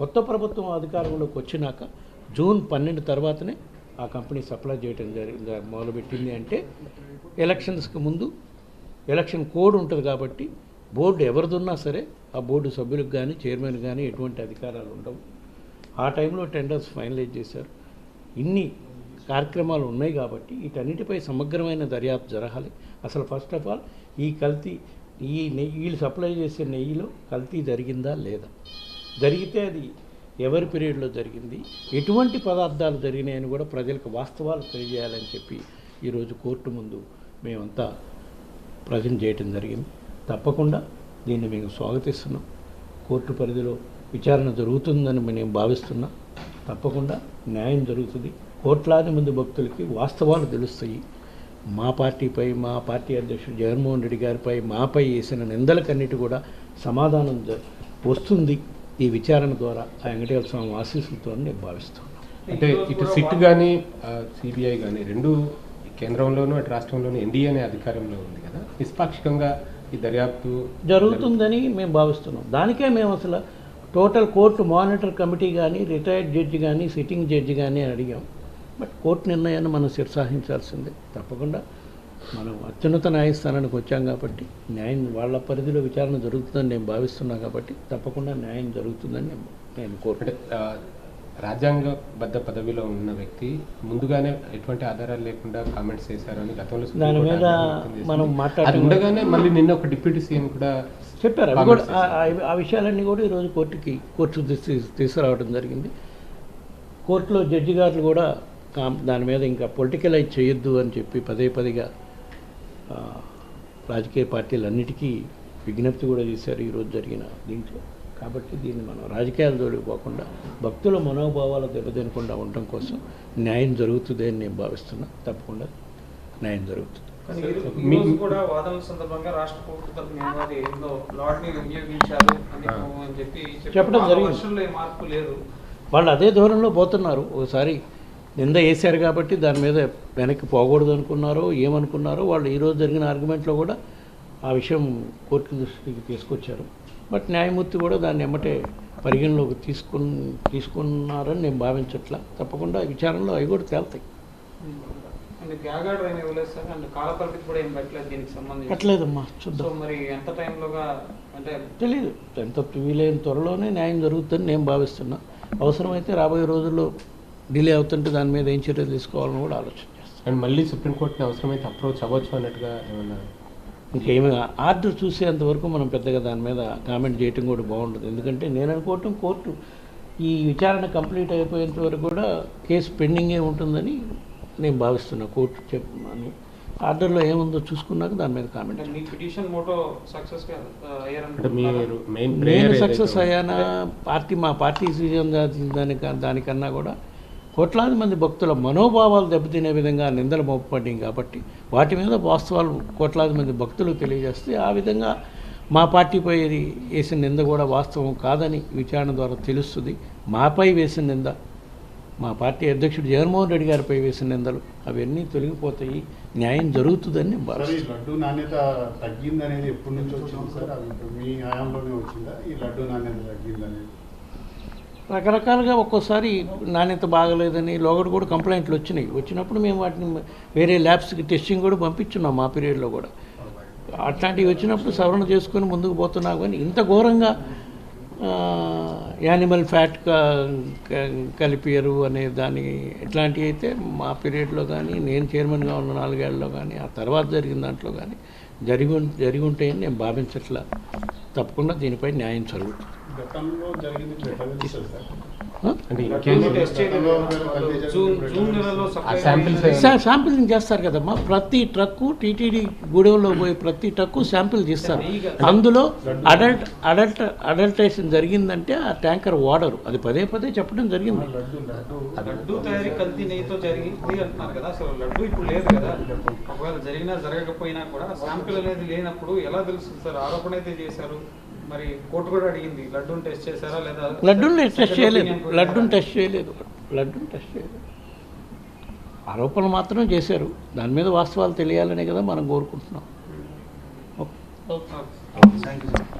కొత్త ప్రభుత్వం అధికారంలోకి వచ్చినాక జూన్ పన్నెండు తర్వాతనే ఆ కంపెనీ సప్లై చేయడం జరిగింది మొదలుపెట్టింది అంటే ఎలక్షన్స్కి ముందు ఎలక్షన్ కోడ్ ఉంటుంది కాబట్టి బోర్డు ఎవరిదున్నా సరే ఆ బోర్డు సభ్యులకు కానీ చైర్మన్ కానీ ఎటువంటి అధికారాలు ఉండవు. ఆ టైంలో టెండర్స్ ఫైనలైజ్ చేశారు. ఇన్ని కార్యక్రమాలు ఉన్నాయి కాబట్టి వీటన్నిటిపై సమగ్రమైన దర్యాప్తు జరగాలి. అసలు ఫస్ట్ ఆఫ్ ఆల్ ఈ కల్తీ ఈ నెయ్యి వీళ్ళు సప్లై చేసే నెయ్యిలో కల్తీ జరిగిందా లేదా? జరిగితే అది ఎవరి పీరియడ్లో జరిగింది? ఎటువంటి పదార్థాలు జరిగినాయని కూడా ప్రజలకు వాస్తవాలు తెలియజేయాలని చెప్పి ఈరోజు కోర్టు ముందు మేమంతా ప్రజెంట్ చేయటం జరిగింది. తప్పకుండా దీన్ని మేము స్వాగతిస్తున్నాం. కోర్టు పరిధిలో విచారణ జరుగుతుందని మేము భావిస్తున్నాం. తప్పకుండా న్యాయం జరుగుతుంది. కోట్లాది మంది భక్తులకి వాస్తవాలు తెలుస్తాయి. మా పార్టీపై మా పార్టీ అధ్యక్షుడు జగన్మోహన్ రెడ్డి గారిపై మాపై వేసిన నిందలకన్నిటి కూడా సమాధానం జ- వస్తుంది. ఈ విచారణ ద్వారా ఆ వెంకటేశ్వర స్వామి ఆశీస్సులతో నేను భావిస్తున్నాను. అంటే ఇటు సిట్ కానీ సిబిఐ కానీ రెండు కేంద్రంలోనూ అటు రాష్ట్రంలోనూ ఎన్డీఏ అనే అధికారంలో ఉంది కదా. నిష్పాక్షికంగా ఈ దర్యాప్తు జరుగుతుందని మేము భావిస్తున్నాం. దానికే మేము అసలు టోటల్ కోర్టు మానిటర్ కమిటీ కానీ రిటైర్డ్ జడ్జి కానీ సిట్టింగ్ జడ్జి కానీ అని అడిగాం. బట్ కోర్టు నిర్ణయాన్ని మనం శిరసాహించాల్సిందే తప్పకుండా మనం అత్యున్నత న్యాయస్థానానికి వచ్చాం కాబట్టి న్యాయం వాళ్ళ పరిధిలో విచారణ జరుగుతుందని నేను భావిస్తున్నా కాబట్టి తప్పకుండా న్యాయం జరుగుతుందని నేను ఆ, రాజ్యాంగబద్ధ పదవిలో ఉన్న వ్యక్తి ముందుగానే ఎటువంటి ఆధారాలు లేకుండా కామెంట్స్ చేశారు అని గతంలో దాని మీద. మనం ఉండగానే మళ్ళీ నిన్న ఒక డిప్యూటీ సీఎం కూడా చెప్పారు. అవి కూడా ఆ- విషయాలన్నీ కూడా ఈరోజు కోర్టుకి కోర్టు తీసు తీసుకురావడం జరిగింది. కోర్టులో జడ్జి గారు కూడా దాని మీద ఇంకా పొలిటికలైజ్ చేయొద్దు అని చెప్పి పదే పదిగా రాజకీయ పార్టీలన్నిటికీ విజ్ఞప్తి కూడా చేశారు ఈరోజు జరిగిన దీంట్లో. కాబట్టి దీన్ని మనం రాజకీయాల జోలికి పోకుండా భక్తుల మనోభావాలు దెబ్బతినకుండా ఉండటం కోసం న్యాయం జరుగుతుంది అని నేను భావిస్తున్నా. తప్పకుండా న్యాయం జరుగుతుంది. కూడా సందర్భంగా రాష్ట్ర ప్రభుత్వ ఏందో వినియోగించారు అని చెప్పి చెప్పడం జరిగింది. వర్షంలో ఏ మార్పు లేదు. వాళ్ళు అదే ధోరణిలో పోతున్నారు. ఒకసారి నింద వేశారు కాబట్టి దాని మీద వెనక్కి పోకూడదు అనుకున్నారో ఏమనుకున్నారో వాళ్ళు ఈరోజు జరిగిన ఆర్గ్యుమెంట్లో కూడా ఆ విషయం కోర్టు దృష్టికి తీసుకొచ్చారు. బట్ న్యాయమూర్తి కూడా దాన్ని ఎమ్మటే పరిగణలోకి తీసుకుని తీసుకున్నారని నేను భావించట్లా. తప్పకుండా విచారణలో అవి కూడా తేలుతాయి. కట్టలేదమ్మా చూద్దాం. మరి ఎంత టైంలోగా అంటే తెలియదు ఎంత వీలైన త్వరలోనే న్యాయం జరుగుతుందని నేను భావిస్తున్నా. అవసరమైతే రాబోయే రోజుల్లో డిలే అవుతుంటే దాని మీద ఏం చర్యలు తీసుకోవాలని కూడా ఆలోచన చేస్తాను అండ్ మళ్ళీ సుప్రీంకోర్టుని అవసరమైతే అప్రోచ్ అవ్వచ్చు అన్నట్టుగా ఏమన్నా? ఇంకేమి ఆర్డర్ చూసేంత వరకు మనం పెద్దగా దాని మీద కామెంట్ చేయటం కూడా బాగుంటుంది ఎందుకంటే నేను అనుకోవటం కోర్టు ఈ విచారణ కంప్లీట్ అయిపోయేంత వరకు కూడా కేసు పెండింగే ఉంటుందని నేను భావిస్తున్నా. కోర్టు చెప్పని ఆర్డర్లో ఏముందో చూసుకున్నాక దాని మీద కామెంట్ నేను ప్రేయర్ సక్సెస్ అయ్యానా? పార్టీ మా పార్టీ సీజన్ దానికన్నా కూడా కోట్లాది మంది భక్తుల మనోభావాలు దెబ్బతినే విధంగా నిందలు మోపబడ్డాయి కాబట్టి వాటి మీద వాస్తవాలు కోట్లాది మంది భక్తులు తెలియజేస్తే ఆ విధంగా మా పార్టీపై వేసిన నింద కూడా వాస్తవం కాదని విచారణ ద్వారా తెలుస్తుంది. మాపై వేసిన నింద మా పార్టీ అధ్యక్షుడు జగన్మోహన్ రెడ్డి గారిపై వేసిన నిందలు అవన్నీ తొలగిపోతాయి. న్యాయం జరుగుతుందని లడ్డు నాణ్యత తగ్గింది అనేది ఎప్పటి నుంచి వచ్చింది సార్? మీ హయాంలోనే వచ్చిందా? ఈ లడ్డు నాణ్యత తగ్గింది అనేది రకరకాలుగా ఒక్కోసారి నాణ్యత బాగలేదని లోగడు కూడా కంప్లైంట్లు వచ్చినాయి. వచ్చినప్పుడు మేము వాటిని వేరే ల్యాబ్స్కి టెస్టింగ్ కూడా పంపించున్నాం మా పీరియడ్లో కూడా. అట్లాంటివి వచ్చినప్పుడు సవరణ చేసుకొని ముందుకు పోతున్నావు కానీ ఇంత ఘోరంగా యానిమల్ ఫ్యాట్ కలిపారు అనే దాని ఇట్లాంటివి అయితే మా పీరియడ్లో కానీ నేను చైర్మన్గా ఉన్న నాలుగేళ్ళలో కానీ ఆ తర్వాత జరిగిన దాంట్లో కానీ జరిగి జరిగి ఉంటాయని నేను భావించట్లా. తప్పకుండా దీనిపై న్యాయం జరుగుతుంది. గతంలో జరిగింది శాంపిలింగ్ చేస్తారు? కదమ్మా. ప్రతి ట్రక్కు టీటీడీ గూడెంలో పోయి ప్రతి ట్రక్కు శాంపిల్ తీస్తారు. అందులో అడల్ట్ అడల్ట్ అడల్టేషన్ జరిగిందంటే ఆ ట్యాంకర్ వాడరు. అది పదే పదే చెప్పడం జరిగింది. లడ్డు లడ్డు లడ్డు తయారీ కల్తీ నెయ్యితో జరిగింది అంటున్నారు కదా. అసలు లడ్డు ఇప్పుడు లేదు కదా. ఒకవేళ జరిగినా జరగకపోయినా కూడా శాంపిల్ అనేది లేనప్పుడు ఎలా తెలుస్తుంది సార్? ఆరోపణ అయితే చేశారు. మరి కోర్టు కూడా అడిగింది లడ్డూని టెస్ట్ చేశారా లేదా? లడ్డూని టెస్ట్ చేయలేదు. లడ్డూని టెస్ట్ చేయలేదు. లడ్డూని టెస్ట్ చేయలేదు. ఆరోపణలు మాత్రం చేశారు. దాని మీద వాస్తవాలు తెలియాలనే కదా మనం కోరుకుంటున్నాం. ఓకే. Thank you sir